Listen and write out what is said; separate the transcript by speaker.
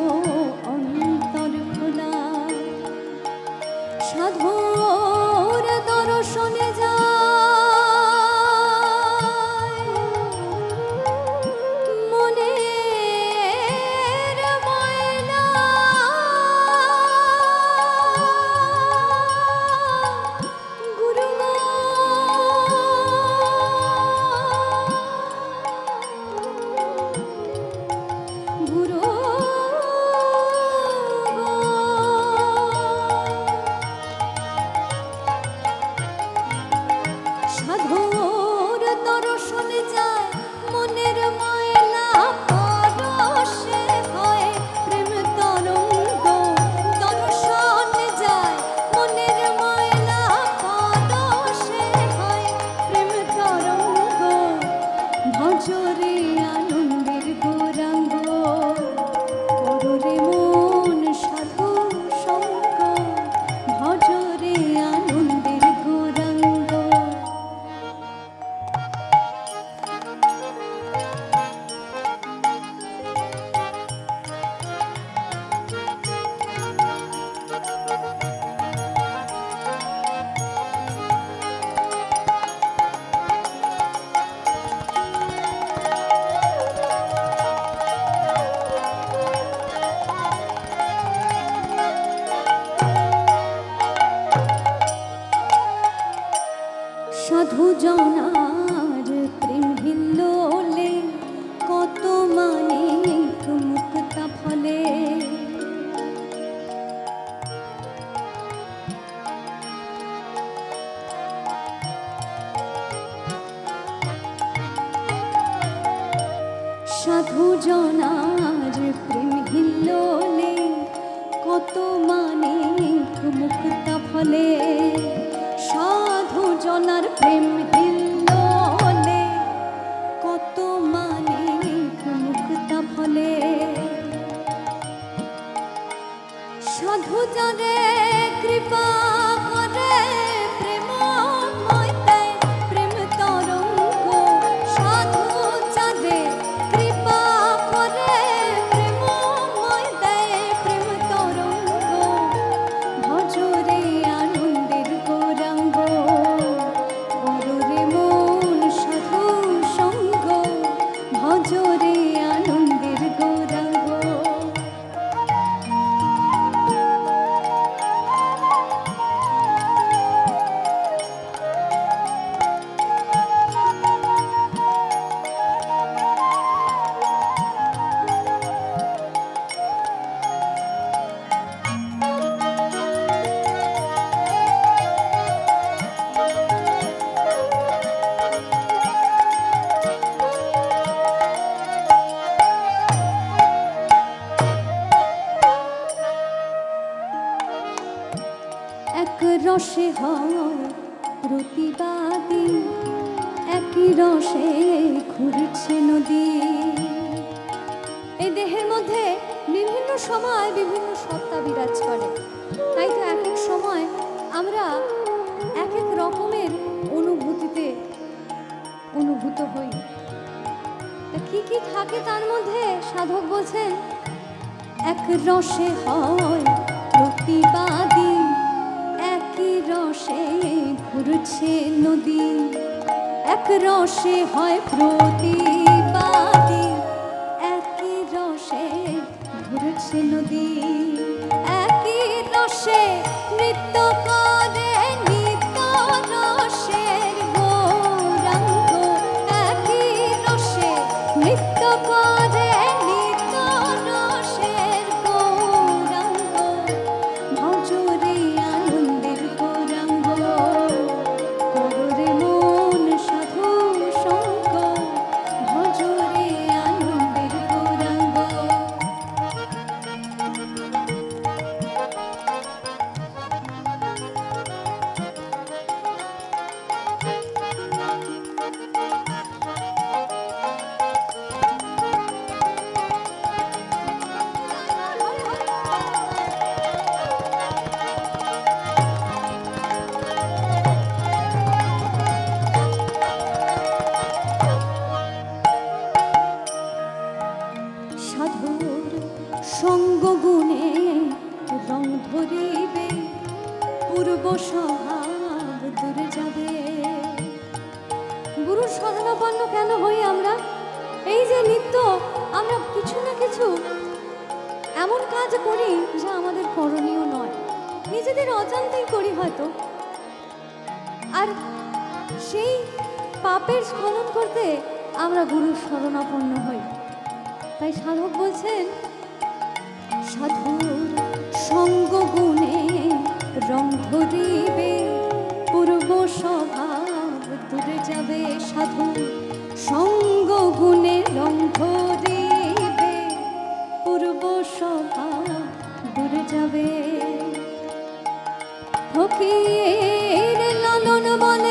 Speaker 1: চিত সাধু জনার প্রেম হিল্লোলে কত মানে মুক্তা ফলে। সাধু জনার সাধু জনার প্রেম এক রসে হয় প্রতিবাদী একই রসে ঘুরছে নদী। এই দেহের মধ্যে বিভিন্ন সময় বিভিন্ন সত্তা বিরাজ করে। তাই তো এক এক সময় আমরা এক এক রকমের অনুভূতিতে অনুভূত হই। তা কি কি থাকে তার মধ্যে? সাধক বলছেন, এক রসে হয় প্রতিবাদী রসে ঘুরছে নদী। এক রসে হয় প্রতিবাদী গুরু শরণাপন্ন কেন হই আমরা? এই যে নিত্য, আমরা কিছু না কিছু এমন কাজ করি যা আমাদের করণীয় নয়। নিজেদের অজান্তেই করি হয়তো। আর সেই পাপের স্খলন করতে আমরা গুরুর শরণাপন্ন হই। তাই সাধক বলছেন, সাধুর সঙ্গ গুণে রং ধরিবে, পূর্ব দূরে যাবে সাধু। সঙ্গ গুণে রং ধরিবে পূর্ব সভা দূরে যাবে। ফকির লালন বলে